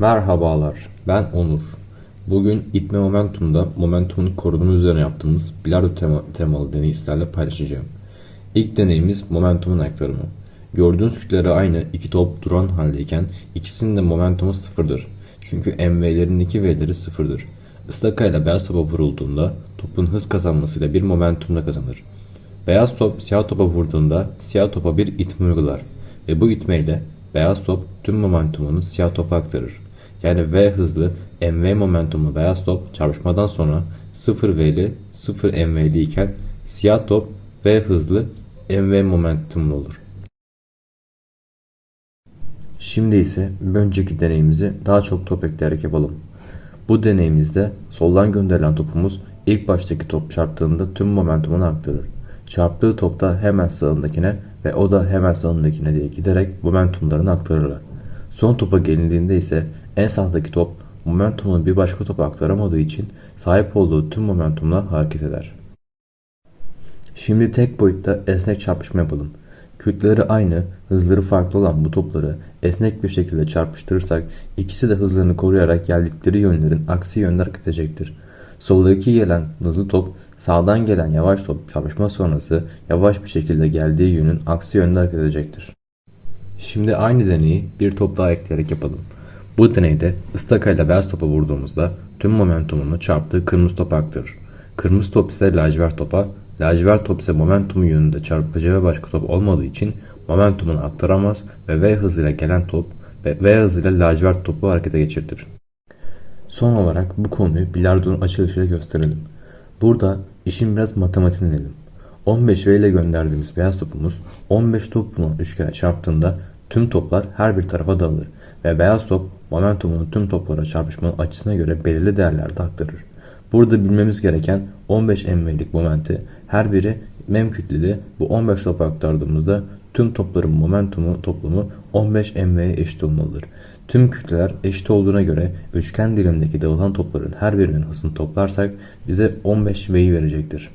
Merhabalar, ben Onur. Bugün itme momentumda momentumun korunumu üzerine yaptığımız bilardo tema, temalı sizlerle paylaşacağım. İlk deneyimiz momentumun aktarımı. Gördüğünüz kütleleri aynı iki top duran haldeyken ikisinin de momentumu sıfırdır. Çünkü MV'lerindeki V'leri sıfırdır. Istaka ile beyaz topa vurulduğunda topun hız kazanmasıyla bir momentumda kazanır. Beyaz top siyah topa vurduğunda siyah topa bir itme uygular ve bu itmeyle beyaz top tüm momentumunu siyah topa aktarır. Yani V hızlı mv momentumlu beyaz top çarpışmadan sonra 0 V'li 0 mv'li iken siyah top V hızlı mv momentumlu olur. Şimdi ise bir önceki deneyimizi daha çok top ekleyerek yapalım. Bu deneyimizde soldan gönderilen topumuz ilk baştaki top çarptığında tüm momentumunu aktarır. Çarptığı topta hemen sağındakine ve o da hemen sağındakine diye giderek momentumlarını aktarırlar. Son topa gelindiğinde ise en sağdaki top momentumunu bir başka topa aktaramadığı için sahip olduğu tüm momentumla hareket eder. Şimdi tek boyutta esnek çarpışma yapalım. Kütleleri aynı, hızları farklı olan bu topları esnek bir şekilde çarpıştırırsak ikisi de hızlarını koruyarak geldikleri yönlerin aksi yönde hareket edecektir. Soldaki gelen hızlı top sağdan gelen yavaş top çarpışma sonrası yavaş bir şekilde geldiği yönün aksi yönde hareket edecektir. Şimdi aynı deneyi bir top daha ekleyerek yapalım. Bu deneyde ıstakayla beyaz topa vurduğumuzda tüm momentumunu çarptığı kırmızı topa aktarır. Kırmızı top ise lacivert topa, lacivert top ise momentumu yönünde çarpacağı başka top olmadığı için momentumunu aktaramaz ve V hızıyla gelen top ve V hızıyla lacivert topu harekete geçirtir. Son olarak bu konuyu bilardonun açılışıyla gösterelim. Burada işin biraz matematiğine inelim. 15 V ile gönderdiğimiz beyaz topumuz 15 top bulunan üçgene çarptığında tüm toplar her bir tarafa dağılır ve beyaz top momentumunu tüm toplara çarpışmanın açısına göre belirli değerlerde aktarır. Burada bilmemiz gereken 15 mv'lik momenti her biri mem kütleli bu 15 topa aktardığımızda tüm topların momentumu toplamı 15 mv'ye eşit olmalıdır. Tüm kütleler eşit olduğuna göre üçgen dilimdeki dağılan topların her birinin hızını toplarsak bize 15 v'yi verecektir.